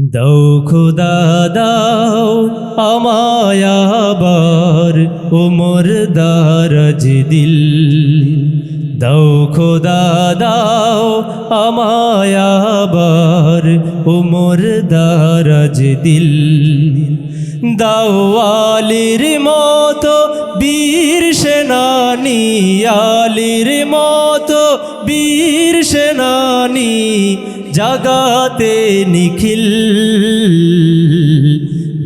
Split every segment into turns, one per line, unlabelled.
দাও খুদা, দাও আমায় আবার উমর দারাজ দিল। দাও খুদা, দাও আমায় আবার উমর দারাজ দিল। দাও আলির মতো বীর সেনানি, আলির মতো বীর সেনানি জাগাতে নিখিল।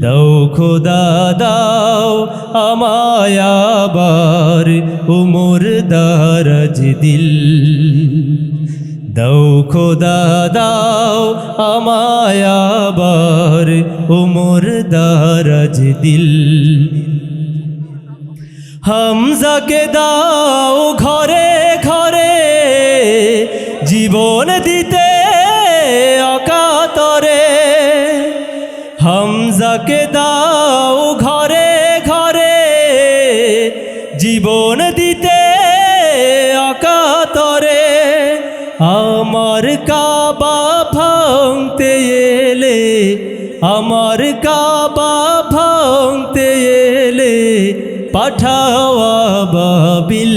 দাও খোদা, দাও আমায় উমর দারাজ দিল। দাও খোদা, দাও আমায় উমর দারাজ দিল। হামজাকে দাও ঘরে ঘরে জীবন দিতে অকাতরে হামজাকে দাও ঘরে ঘরে, জীবন দিতে অকাতরে। আমার কাবা ভাঙতে এলে, আমার কাবা ভাঙতে এলে পাঠাওয়া বাবিল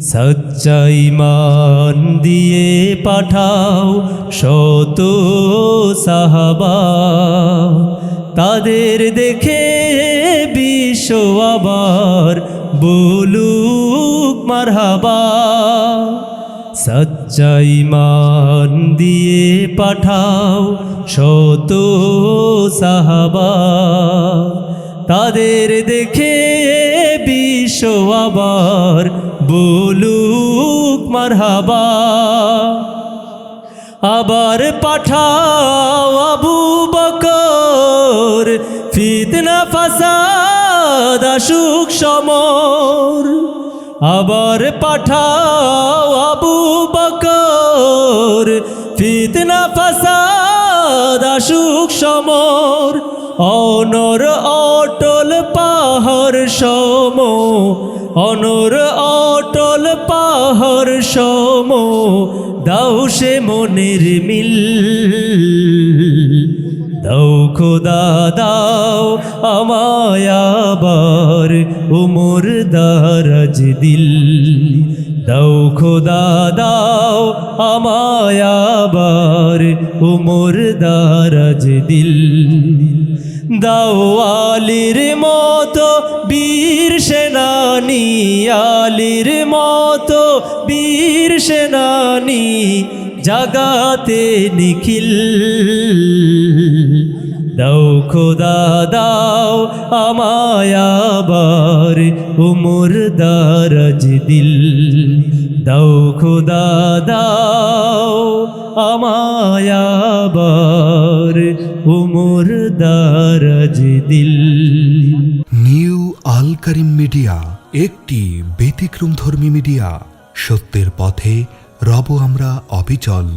সচ্চাই মান দিয়ে পাঠাও শত সাহাবা। তাদের দেখে বিশ্ব আবার বলুক মারহাবা। সচ্চাই মান দিয়ে পাঠাও শত সাহাবা। তাদের দেখে বিশ্ব আবার বলুক মারহাবা। আবার পাঠাও আবু বকর ফিতনা ফাসাদ আসুক সমর। আবার পাঠাও অনর অটল পাহাড় সম অনর অটল পাহাড় সম দাও সে মনের মিল। দাও খোদা, দাও আমায় আবার উমর দারাজ দিল। দাও খোদা, দাও আমায় আবার উমর দারাজ দিল। দাও আলির মতো বীর সেনানি, আলির মতো বীর সেনানি জাগাতে নিখিল। দাও, খোদা দাও আমায় আবার উমর দারাজ দিল। দাও, খোদা দাও আমায় আবার উমর দারাজ দিল।
নিউ আল করিম মিডিয়া, একটি ব্যতিক্রমধর্মী মিডিয়া। সত্যের পথে রব আমরা অবিচল।